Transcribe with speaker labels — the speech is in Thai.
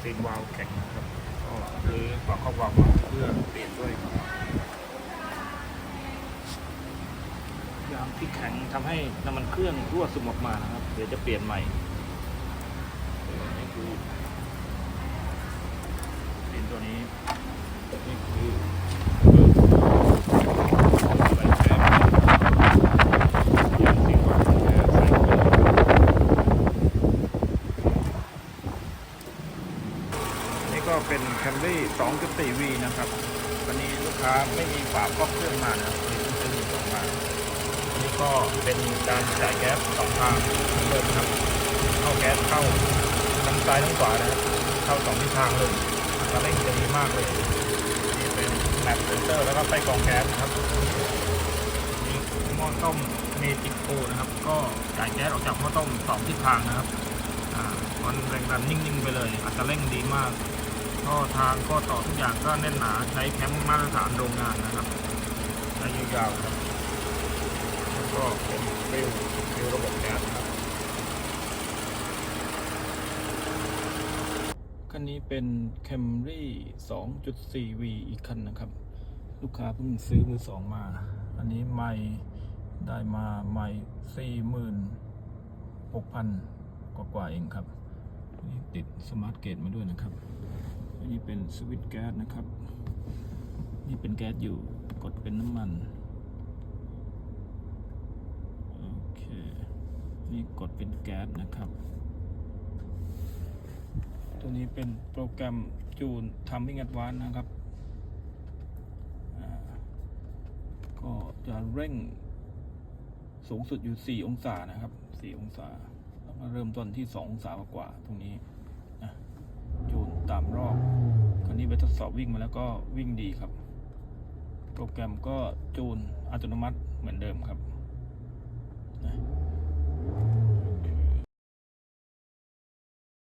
Speaker 1: ซีนวาล์วแข็งนะครับก็หรือฝาครอบวาล์วเพื่อเปลี่ยนด้วยยางที่แข็งทำให้น้ำมันเครื่องรั่วซึมออกมานะครับ เดี๋ยวจะเปลี่ยนใหม่นี่คือเปลี่ยนตัวนี้นี่คือใส่แก๊สยางซีนวาล์วแก๊สใส่ไปเลย นี่ ก็เป็น Camry 2.4V นะครับวันนี้ลูกค้าไม่มีฝาครอบเครื่องมานะครับมีเพิ่งซื้อส่งมาอันนี้ก็เป็นการจ่ายแก๊สสองทางเหมือนเดิมนะครับ เข้าแก๊สเข้าทั้งซ้ายทั้งขวานะครับเข้าสองทิศทางเลยอัตราเร่งจะดีมากเลยนี่เป็นแมปเซนเตอร์แล้วก็ไส้กองแก๊สนะครับนี่หม้อต้มเมจิกโ o นะครับ ก็จ่ายแก๊สออกจากหม้อต้มสองทิศทางนะครับอ่ามันแรงดันนิ่งๆไปเลยอัตราเร่งดีมาก ท่อทางข้อต่อทุกอย่างก็แน่นหนาใช้แคมป์มาตรฐานโรงงานนะครับใช้ยาวๆครับแล้วก็เป็นฟิวฟิวระบบแก๊สครับคันนี้เป็น Camry 2.4V อีกคันนะครับ ลูกค้าเพิ่งซื้อมือสองมา อันนี้ไม่ได้มาไม่สี่หมื่นหกพันกว่าๆเองครับ นี่ติดสมาร์ทเกตมาด้วยนะครับ อันนี้เป็นสวิตช์แก๊สนะครับ นี่เป็นแก๊สอยู่กดเป็นน้ำมันโอเคนี่กดเป็นแก๊สนะครับ ตัวนี้เป็นโปรแกรมจูนทำให้งัดวานนะครับก็จะเร่งสูงสุดอยู่ 4 องศานะครับ 4 องศา แล้วก็เริ่มต้นที่ 2 องศากว่าตรงนี้ ตามรอบคันนี้ไปทดสอบวิ่งมาแล้วก็วิ่งดีครับ โปรแกรมก็จูนอัตโนมัติเหมือนเดิมครับนะ